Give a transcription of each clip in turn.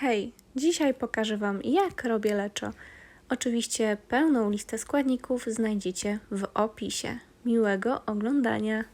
Hej, dzisiaj pokażę Wam, jak robię leczo. Oczywiście pełną listę składników znajdziecie w opisie. Miłego oglądania!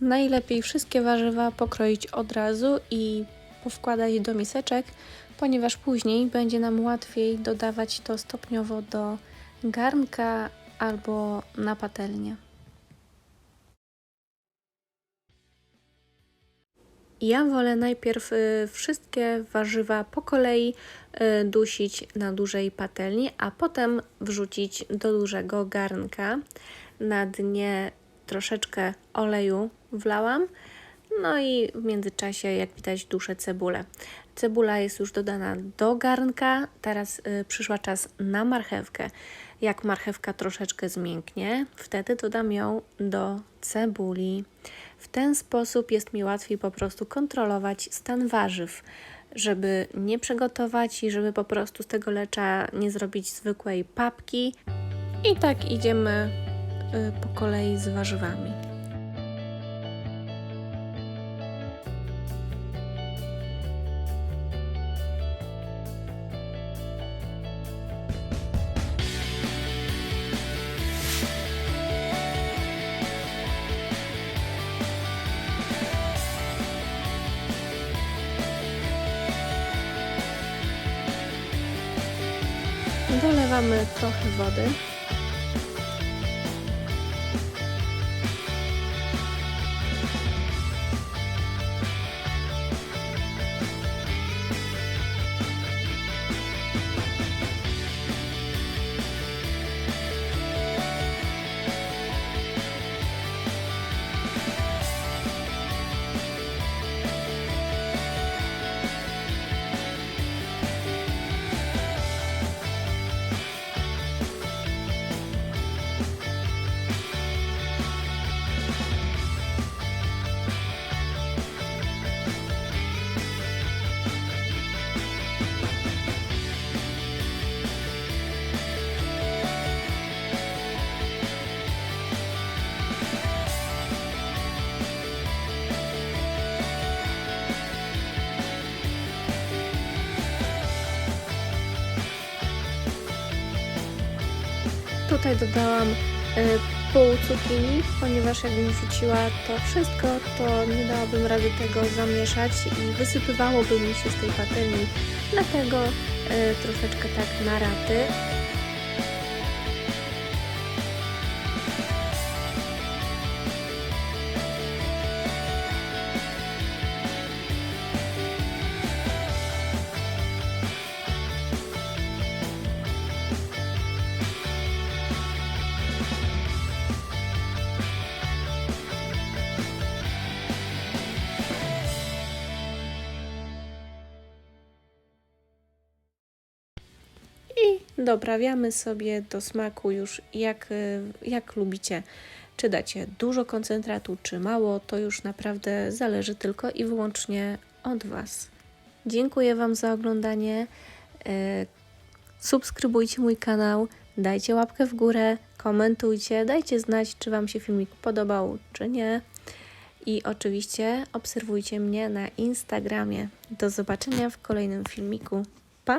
Najlepiej wszystkie warzywa pokroić od razu i powkładać do miseczek, ponieważ później będzie nam łatwiej dodawać to stopniowo do garnka albo na patelnię. Ja wolę najpierw y, wszystkie warzywa po kolei y, dusić na dużej patelni, a potem wrzucić do dużego garnka. Na dnie troszeczkę oleju wlałam. No i w międzyczasie, jak widać, duszę cebulę. Cebula jest już dodana do garnka. Teraz y, przyszła czas na marchewkę. Jak marchewka troszeczkę zmięknie, wtedy dodam ją do cebuli. W ten sposób jest mi łatwiej po prostu kontrolować stan warzyw, żeby nie przegotować i żeby po prostu z tego lecza nie zrobić zwykłej papki. I tak idziemy po kolei z warzywami. Dolewamy trochę wody. Tutaj dodałam y, pół cukinii, ponieważ jakbym wrzuciła to wszystko, to nie dałabym rady tego zamieszać i wysypywałoby mi się z tej patelni. Dlatego y, troszeczkę tak na raty. Doprawiamy sobie do smaku już jak, y, jak lubicie. Czy dacie dużo koncentratu, czy mało, to już naprawdę zależy tylko i wyłącznie od Was. Dziękuję Wam za oglądanie. Y, Subskrybujcie mój kanał, dajcie łapkę w górę, komentujcie, dajcie znać, czy Wam się filmik podobał, czy nie. I oczywiście obserwujcie mnie na Instagramie. Do zobaczenia w kolejnym filmiku. Pa!